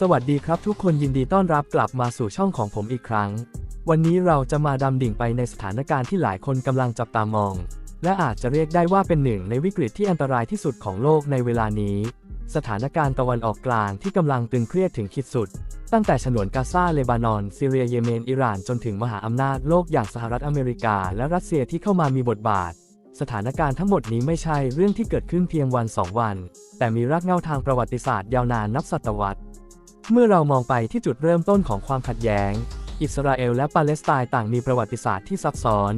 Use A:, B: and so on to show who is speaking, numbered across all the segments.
A: สวัสดีครับทุกคนยินดีต้อนรับกลับมาสู่ช่องของผมอีกครั้ง วันนี้เราจะมาดำดิ่งไปในสถานการณ์ที่หลายคนกำลังจับตามอง และอาจจะเรียกได้ว่าเป็นหนึ่งในวิกฤตที่อันตรายที่สุดของโลกในเวลานี้ สถานการณ์ตะวันออกกลางที่กำลังตึงเครียดถึงขีดสุด ตั้งแต่ฉนวนกาซาเลบานอน ซีเรียเยเมนอิหร่านจนถึงมหาอำนาจโลกอย่างสหรัฐอเมริกา และรัสเซียที่เข้ามามีบทบาท สถานการณ์ทั้งหมดนี้ไม่ใช่เรื่องที่เกิดขึ้นเพียงวันสองวัน แต่มีรากเหง้าทางประวัติศาสตร์ยาวนานนับศตวรรษ เมื่อเรามองไปที่จุดเริ่มต้นของความขัดแย้ง อิสราเอลและปาเลสไตน์ต่างมีประวัติศาสตร์ที่ซับซ้อน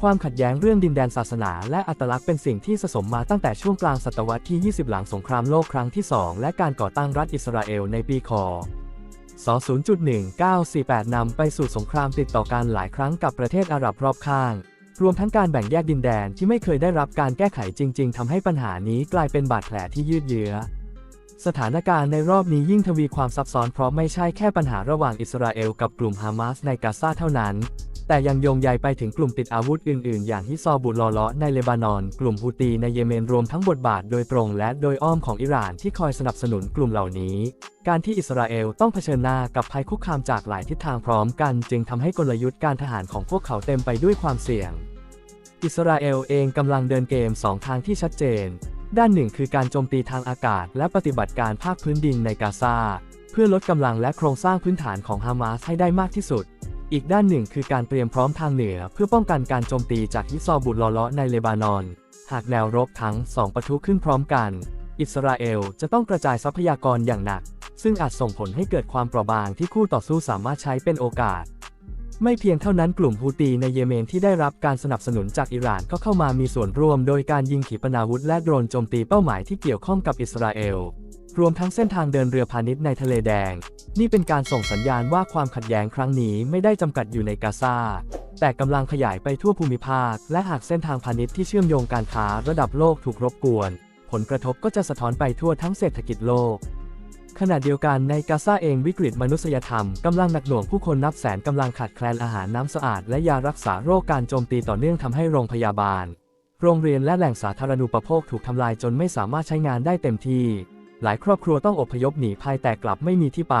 A: ความขัดแย้งเรื่องดินแดนศาสนา และอัตลักษณ์เป็นสิ่งที่สะสมมาตั้งแต่ช่วงกลางศตวรรษที่ 20 หลังสงครามโลกครั้งที่ 2 และการก่อตั้งรัฐอิสราเอลในปีคศ0.1948 นำไปสู่สงครามติดต่อกันหลายครั้งกับประเทศอาหรับรอบข้าง รวมทั้งการแบ่งแยกดินแดนที่ไม่เคยได้รับการแก้ไขจริง ๆทำให้ปัญหานี้กลายเป็นบาดแผลที่ยืดเยื้อ สถานการณ์ในรอบนี้ยิ่งทวีความซับซ้อนเพราะไม่ใช่แค่ปัญหาระหว่างอิสราเอลกับกลุ่มฮามาสในกาซาเท่านั้น แต่ยังโยงใยไปถึงกลุ่มติดอาวุธอื่นๆ อย่างฮิซอบุลลอเลาะในเลบานอน กลุ่มฮูตีในเยเมนรวมทั้งบทบาทโดยตรงและโดยอ้อมของอิหร่านที่คอยสนับสนุนกลุ่มเหล่านี้ การที่อิสราเอลต้องเผชิญหน้ากับภัยคุกคามจากหลายทิศทางพร้อมกัน จึงทำให้กลยุทธ์การทหารของพวกเขาเต็มไปด้วยความเสี่ยงอิสราเอลเองกำลังเดินเกมสองทางที่ชัดเจน ด้านหนึ่งคือการโจมตีทางอากาศ และปฏิบัติการภาคพื้นดินในกาซาเพื่อลดกำลังและโครงสร้างพื้นฐานของฮามาสให้ได้มากที่สุด อีกด้านหนึ่งคือการเตรียมพร้อมทางเหนือ เพื่อป้องกันการโจมตีจากฮิซอบุลลอเลาะในเลบานอน หากแนวรบทั้งสองปะทุขึ้นพร้อมกัน อิสราเอลจะต้องกระจายทรัพยากรอย่างหนัก ซึ่งอาจส่งผลให้เกิดความเปราะบางที่คู่ต่อสู้สามารถใช้เป็นโอกาส ไม่เพียงเท่านั้นกลุ่มฮูตีในเยเมนที่ได้รับการสนับสนุนจากอิหร่านก็เข้ามามีส่วนร่วมโดยการยิงขีปนาวุธและโดรนโจมตีเป้าหมายที่เกี่ยวข้องกับอิสราเอล รวมทั้งเส้นทางเดินเรือพาณิชย์ในทะเลแดง นี่เป็นการส่งสัญญาณว่าความขัดแย้งครั้งนี้ไม่ได้จำกัดอยู่ในกาซา แต่กำลังขยายไปทั่วภูมิภาค และหากเส้นทางพาณิชย์ที่เชื่อมโยงการค้าระดับโลกถูกรบกวน ผลกระทบก็จะสะท้อนไปทั่วทั้งเศรษฐกิจโลก ขณะเดียวกันในกาซาเองวิกฤตมนุษยธรรมกำลังหนักหน่วงผู้คนนับแสนกำลังขาดแคลนอาหารน้ำสะอาดและยารักษาโรคการโจมตีต่อเนื่องทำให้โรงพยาบาล โรงเรียนและแหล่งสาธารณูปโภคถูกทำลายจนไม่สามารถใช้งานได้เต็มที่ หลายครอบครัวต้องอพยพหนีภัยแต่กลับไม่มีที่ไป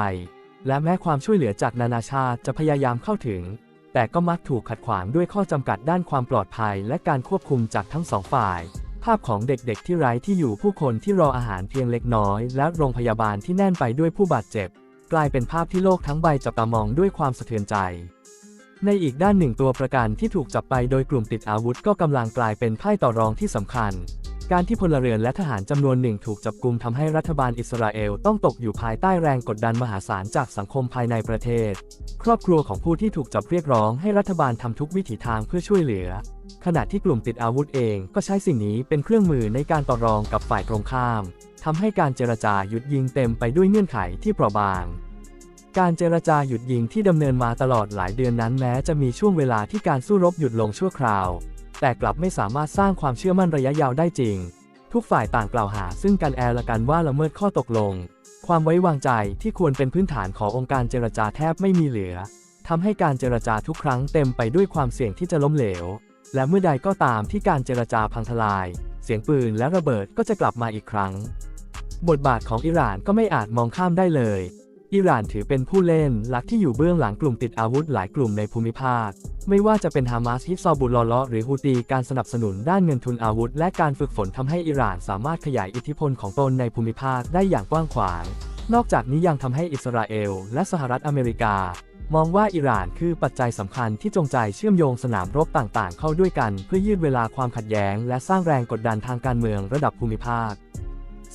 A: และแม้ความช่วยเหลือจากนานาชาติจะพยายามเข้าถึง แต่ก็มักถูกขัดขวางด้วยข้อจำกัดด้านความปลอดภัย และการควบคุมจากทั้งสองฝ่าย ภาพของเด็กๆ ที่ไร้ที่อยู่ผู้คนที่รออาหารเพียงเล็กน้อย และโรงพยาบาลที่แน่นไปด้วยผู้บาดเจ็บ กลายเป็นภาพที่โลกทั้งใบจับตามองด้วยความสะเทือนใจ ในอีกด้านหนึ่งตัวประกันที่ถูกจับไปโดยกลุ่มติดอาวุธก็กำลังกลายเป็นไพ่ต่อรองที่สำคัญ การที่พลเรือนและทหารจำนวนหนึ่งถูกจับกลุมทำให้รัฐบาลอิสราเอลต้องตกอยู่ภายใต้แรงกดดันมหาศาลจากสังคมภายในประเทศ ครอบครัวของผู้ที่ถูกจับเรียกร้องให้รัฐบาลทำทุกวิถีทางเพื่อช่วยเหลือ ขณะที่กลุ่มติดอาวุธเองก็ใช้สิ่งนี้เป็นเครื่องมือในการต่อรองกับฝ่ายตรงข้ามทำให้การเจรจาหยุดยิงเต็มไปด้วยเงื่อนไขที่เปราะบาง การเจรจาหยุดยิงที่ดำเนินมาตลอดหลายเดือนนั้นแม้จะมีช่วงเวลาที่การสู้รบหยุดลงชั่วคราว แต่กลับไม่สามารถสร้างความเชื่อมั่นระยะยาวได้จริง ทุกฝ่ายต่างกล่าวหาซึ่งกันแอละกันว่าละเมิดข้อตกลง ความไว้วางใจที่ควรเป็นพื้นฐานขององค์การเจรจาแทบไม่มีเหลือทำให้การเจรจาทุกครั้งเต็มไปด้วยความเสี่ยงที่จะล้มเหลว และเมื่อใดก็ตามที่การเจรจาพังทลาย เสียงปืนและระเบิดก็จะกลับมาอีกครั้ง บทบาทของอิหร่านก็ไม่อาจมองข้ามได้เลย อิหร่านถือเป็นผู้เล่นหลักที่อยู่เบื้องหลังกลุ่มติดอาวุธหลายกลุ่มในภูมิภาค ไม่ว่าจะเป็นฮามาสฮิซอบุลลอเลหรือฮูตีการสนับสนุนด้านเงินทุนอาวุธ และการฝึกฝนทำให้อิหร่านสามารถขยายอิทธิพลของตนในภูมิภาคได้อย่างกว้างขวาง นอกจากนี้ยังทำให้อิสราเอล และสหรัฐอเมริกา มองว่าอิหร่านคือปัจจัยสำคัญที่จงใจเชื่อมโยงสนามรบต่างๆ เข้าด้วยกัน เพื่อยืดเวลาความขัดแย้ง และสร้างแรงกดดันทางการเมืองระดับภูมิภาค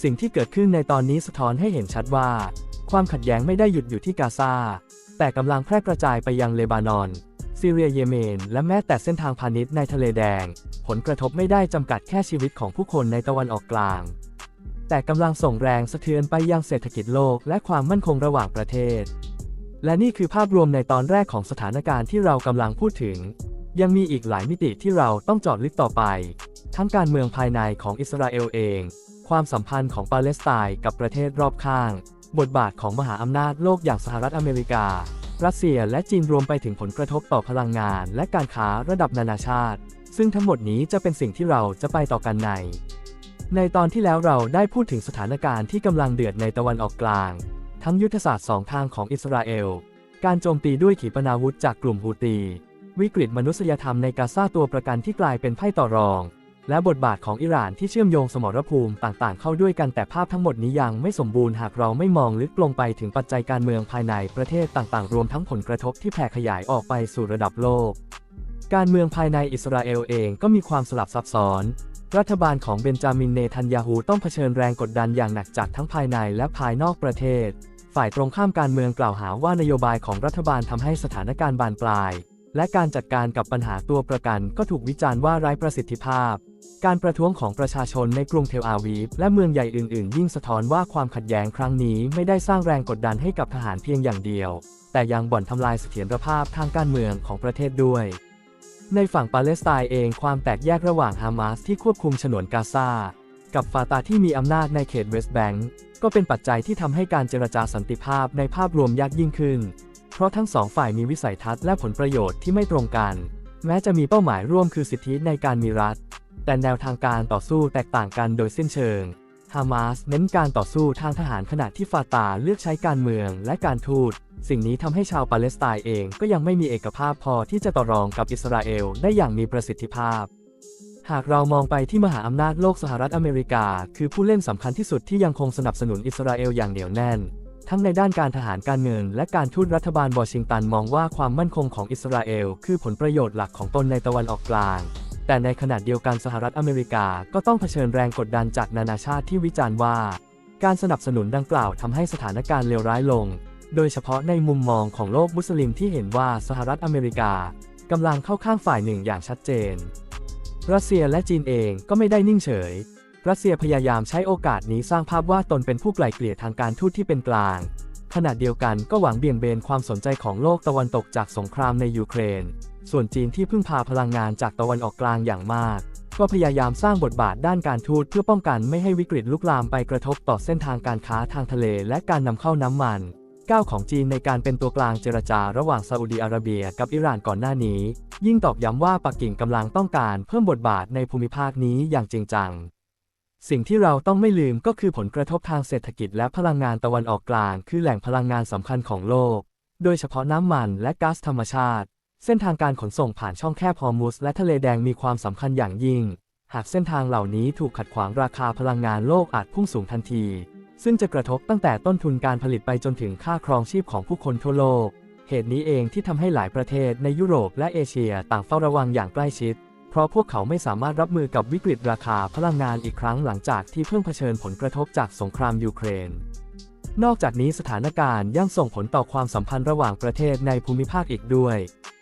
A: สิ่งที่เกิดขึ้นในตอนนี้สะท้อนให้เห็นชัดว่า ความขัดแย้งไม่ได้หยุดอยู่ที่กาซาแต่กำลังแพร่กระจายไปยังเลบานอน ซีเรียเยเมน และแม้แต่เส้นทางพาณิชย์ในทะเลแดง ผลกระทบไม่ได้จำกัดแค่ชีวิตของผู้คนในตะวันออกกลาง แต่กำลังส่งแรงสะเทือนไปยังเศรษฐกิจโลก และความมั่นคงระหว่างประเทศ และนี่คือภาพรวมในตอนแรกของสถานการณ์ที่เรากำลังพูดถึง ยังมีอีกหลายมิติที่เราต้องจอดลึกต่อไป ทั้งการเมืองภายในของอิสราเอลเอง ความสัมพันธ์ของปาเลสไตน์กับประเทศรอบข้าง บทบาทของมหาอำนาจโลกอย่างสหรัฐอเมริกา รัสเซียและจีนรวมไปถึงผลกระทบต่อพลังงาน และการค้าระดับนานาชาติ ซึ่งทั้งหมดนี้จะเป็นสิ่งที่เราจะไปต่อกันใน ในตอนที่แล้วเราได้พูดถึงสถานการณ์ที่กำลังเดือดในตะวันออกกลาง ทั้งยุทธศาสตร์สองทางของอิสราเอล การโจมตีด้วยขีปนาวุธจากกลุ่มฮูตี วิกฤตมนุษยธรรมในกาซาตัวประกันที่กลายเป็นไพ่ต่อรอง และบทบาทของอิหร่านที่เชื่อมโยงสมรภูมิต่างๆ เข้าด้วยกันแต่ภาพทั้งหมดนี้ยังไม่สมบูรณ์หากเราไม่มองลึกลงไปถึงปัจจัยการเมืองภายในประเทศต่างๆ รวมทั้งผลกระทบที่แผ่ขยายออกไปสู่ระดับโลก การเมืองภายในอิสราเอลเองก็มีความสลับซับซ้อน รัฐบาลของเบนจามินเนทันยาฮูต้องเผชิญแรงกดดันอย่างหนักจากทั้งภายในและภายนอกประเทศ ฝ่ายตรงข้ามการเมืองกล่าวหาว่านโยบายของรัฐบาลทำให้สถานการณ์บานปลาย และการจัดการกับปัญหาตัวประกันก็ถูกวิจารณ์ว่าไร้ประสิทธิภาพ การประท้วงของประชาชนในกรุงเทลอาวีฟและเมืองใหญ่อื่น ๆ ยิ่งสะท้อนว่าความขัดแย้งครั้งนี้ไม่ได้สร้างแรงกดดันให้กับทหารเพียงอย่างเดียว แต่ยังบ่อนทำลายเสถียรภาพทางการเมืองของประเทศด้วย ในฝั่งปาเลสไตน์เองความแตกแยกระหว่างฮามาสที่ควบคุมฉนวนกาซา กับฟาตาที่มีอำนาจในเขตเวสต์แบงก์ก็เป็นปัจจัยที่ทำให้การเจรจาสันติภาพในภาพรวมยากยิ่งขึ้น เพราะทั้งสองฝ่ายมีวิสัยทัศน์และผลประโยชน์ที่ไม่ตรงกัน แม้จะมีเป้าหมายร่วมคือสิทธิในการมีรัฐ แต่แนวทางการต่อสู้แตกต่างกันโดยสิ้นเชิง ฮามาสเน้นการต่อสู้ทางทหารขณะที่ฟาตาเลือกใช้การเมืองและการทูต สิ่งนี้ทำให้ชาวปาเลสไตน์เองก็ยังไม่มีเอกภาพพอที่จะต่อรองกับอิสราเอลได้อย่างมีประสิทธิภาพ หากเรามองไปที่มหาอำนาจโลกสหรัฐอเมริกา คือผู้เล่นสำคัญที่สุดที่ยังคงสนับสนุนอิสราเอลอย่างเหนียวแน่น ทั้งในด้านการทหารการเงิน และการทูตรัฐบาลวอชิงตันมองว่าความมั่นคงของอิสราเอลคือผลประโยชน์หลักของตนในตะวันออกกลาง แต่ในขณะเดียวกันสหรัฐอเมริกาก็ต้องเผชิญแรงกดดันจากนานาชาติที่วิจารณ์ว่า การสนับสนุนดังกล่าวทำให้สถานการณ์เลวร้ายลง โดยเฉพาะในมุมมองของโลกมุสลิมที่เห็นว่าสหรัฐอเมริกากำลังเข้าข้างฝ่ายหนึ่งอย่างชัดเจน รัสเซียและจีนเองก็ไม่ได้นิ่งเฉย รัสเซียพยายามใช้โอกาสนี้สร้างภาพว่าตนเป็นผู้ไกล่เกลี่ยทางการทูตที่เป็นกลาง ขณะเดียวกันก็หวังเบี่ยงเบนความสนใจของโลกตะวันตกจากสงครามในยูเครน ส่วนจีนที่พึ่งพาพลังงานจากตะวันออกกลางอย่างมาก ก็พยายามสร้างบทบาทด้านการทูตเพื่อป้องกันไม่ให้วิกฤตลุกลามไปกระทบต่อเส้นทางการค้าทางทะเลและการนำเข้าน้ำมัน ก้าวของจีนในการเป็นตัวกลางเจรจาระหว่างซาอุดีอาระเบียกับอิหร่านก่อนหน้านี้ ยิ่งตอกย้ำว่าปักกิ่งกำลังต้องการเพิ่มบทบาทในภูมิภาคนี้อย่างจริงจัง สิ่งที่เราต้องไม่ลืมก็คือผลกระทบทางเศรษฐกิจและพลังงานตะวันออกกลาง คือแหล่งพลังงานสำคัญของโลก โดยเฉพาะน้ำมันและก๊าซธรรมชาติ เส้นทางการขนส่งผ่านช่องแคบฮอร์มุสและทะเลแดงมีความสำคัญอย่างยิ่ง หากเส้นทางเหล่านี้ถูกขัดขวางราคาพลังงานโลกอาจพุ่งสูงทันที ซึ่งจะกระทบตั้งแต่ต้นทุนการผลิตไปจนถึงค่าครองชีพของผู้คนทั่วโลก เหตุนี้เองที่ทำให้หลายประเทศในยุโรปและเอเชียต่างเฝ้าระวังอย่างใกล้ชิด ราะพวกเขาไม่สามารถรับมือกับวิกฤตราคาพลังงานอีกครั้งหลังจากที่เพิ่งเผชิญผลกระทบจากสงครามยูเครน นอกจากนี้สถานการณ์ยังส่งผลต่อความสัมพันธ์ระหว่างประเทศในภูมิภาคอีกด้วย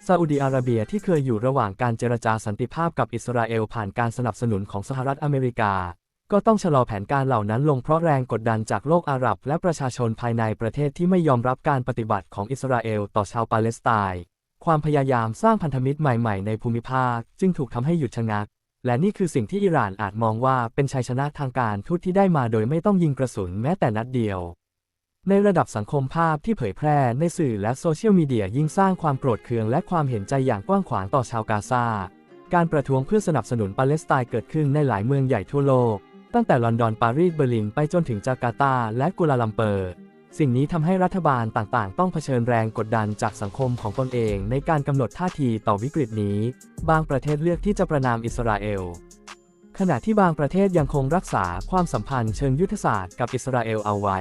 A: ซาอุดีอาระเบียที่เคยอยู่ระหว่างการเจรจาสันติภาพกับอิสราเอลผ่านการสนับสนุนของสหรัฐอเมริกา ก็ต้องชะลอแผนการเหล่านั้นลงเพราะแรงกดดันจากโลกอาหรับ และประชาชนภายในประเทศที่ไม่ยอมรับการปฏิบัติของอิสราเอลต่อชาวปาเลสไตน์ ความพยายามสร้างพันธมิตรใหม่ๆ ในภูมิภาค จึงถูกทำให้หยุดชะงัก และนี่คือสิ่งที่อิหร่านอาจมองว่าเป็นชัยชนะทางการทูตที่ได้มาโดยไม่ต้องยิงกระสุนแม้แต่นัดเดียว ในระดับสังคมภาพที่เผยแพร่ในสื่อและโซเชียลมีเดียยิ่งสร้างความโกรธเคืองและความเห็นใจอย่างกว้างขวางต่อชาวกาซา การประท้วงเพื่อสนับสนุนปาเลสไตน์เกิดขึ้นในหลายเมืองใหญ่ทั่วโลก ตั้งแต่ลอนดอนปารีสเบอร์ลินไปจนถึงจาการ์ตาและกัวลาลัมเปอร์ สิ่งนี้ทำให้รัฐบาลต่างๆ ต้องเผชิญแรงกดดันจากสังคมของตนเองในการกำหนดท่าทีต่อวิกฤตนี้ บางประเทศเลือกที่จะประนามอิสราเอล ขณะที่บางประเทศยังคงรักษาความสัมพันธ์เชิงยุทธศาสตร์กับอิสราเอลเอาไว้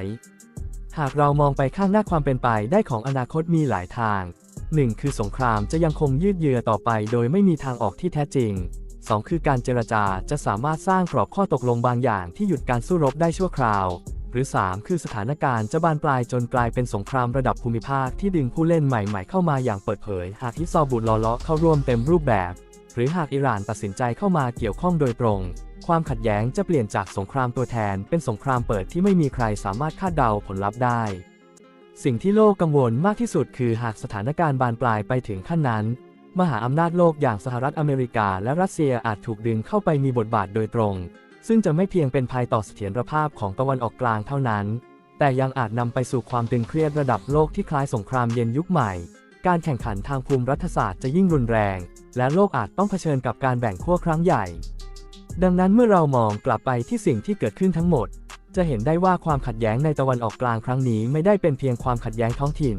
A: หากเรามองไปข้างหน้าความเป็นไปได้ของอนาคตมีหลายทาง 1. คือสงครามจะยังคงยืดเยื้อต่อไปโดยไม่มีทางออกที่แท้จริง 2. คือการเจรจาจะสามารถสร้างกรอบข้อตกลงบางอย่างที่หยุดการสู้รบได้ชั่วคราว หรือ 3. คือสถานการณ์จะบานปลายจนกลายเป็นสงครามระดับภูมิภาคที่ดึงผู้เล่นใหม่ๆเข้ามาอย่างเปิดเผย หากฮิซอบุลลอเลาะเข้าร่วมเต็มรูปแบบ หรือหากอิหร่านตัดสินใจเข้ามาเกี่ยวข้องโดยตรง ความขัดแย้งจะเปลี่ยนจากสงครามตัวแทน เป็นสงครามเปิดที่ไม่มีใครสามารถคาดเดาผลลัพธ์ได้ สิ่งที่โลกกังวลมากที่สุดคือหากสถานการณ์บานปลายไปถึงขั้นนั้นมหาอำนาจโลกอย่างสหรัฐอเมริกาและรัสเซียอาจถูกดึงเข้าไปมีบทบาทโดยตรง ซึ่งจะไม่เพียงเป็นภัยต่อเสถียรภาพของตะวันออกกลางเท่านั้น แต่ยังอาจนำไปสู่ความตึงเครียดระดับโลกที่คล้ายสงครามเย็นยุคใหม่ การแข่งขันทางภูมิรัฐศาสตร์จะยิ่งรุนแรง และโลกอาจต้องเผชิญกับการแบ่งขั้วครั้งใหญ่ ดังนั้นเมื่อเรามองกลับไปที่สิ่งที่เกิดขึ้นทั้งหมด จะเห็นได้ว่าความขัดแย้งในตะวันออกกลางครั้งนี้ไม่ได้เป็นเพียงความขัดแย้งท้องถิ่น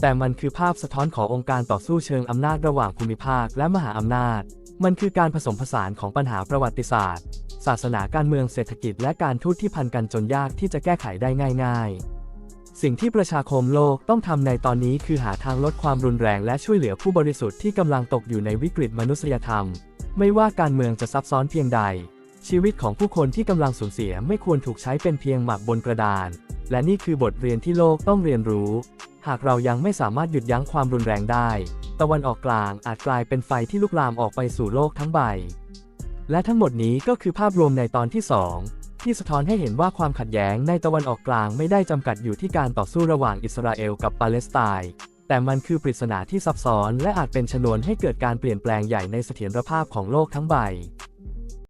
A: แต่มันคือภาพสะท้อนขององค์การต่อสู้เชิงอำนาจระหว่างภูมิภาคและมหาอำนาจ มันคือการผสมผสานของปัญหาประวัติศาสตร์ ศาสนาการเมืองเศรษฐกิจและการทูตที่พันกันจนยากที่จะแก้ไขได้ง่ายๆ สิ่งที่ประชาคมโลกต้องทำในตอนนี้คือหาทางลดความรุนแรงและช่วยเหลือผู้บริสุทธิ์ที่กำลังตกอยู่ในวิกฤตมนุษยธรรม ไม่ว่าการเมืองจะซับซ้อนเพียงใด ชีวิตของผู้คนที่กำลังสูญเสียไม่ควรถูกใช้เป็นเพียงหมากบนกระดาน และนี่คือบทเรียนที่โลกต้องเรียนรู้ หากเรายังไม่สามารถหยุดยั้งความรุนแรงได้ ตะวันออกกลางอาจกลายเป็นไฟที่ลุกลามออกไปสู่โลกทั้งใบ และทั้งหมดนี้ก็คือภาพรวมในตอนที่ 2 ที่สะท้อนให้เห็นว่าความขัดแย้งในตะวันออกกลางไม่ได้จำกัดอยู่ที่การต่อสู้ระหว่างอิสราเอลกับปาเลสไตน์แต่มันคือปริศนาที่ซับซ้อน และอาจเป็นชนวนให้เกิดการเปลี่ยนแปลงใหญ่ในเสถียรภาพของโลกทั้งใบ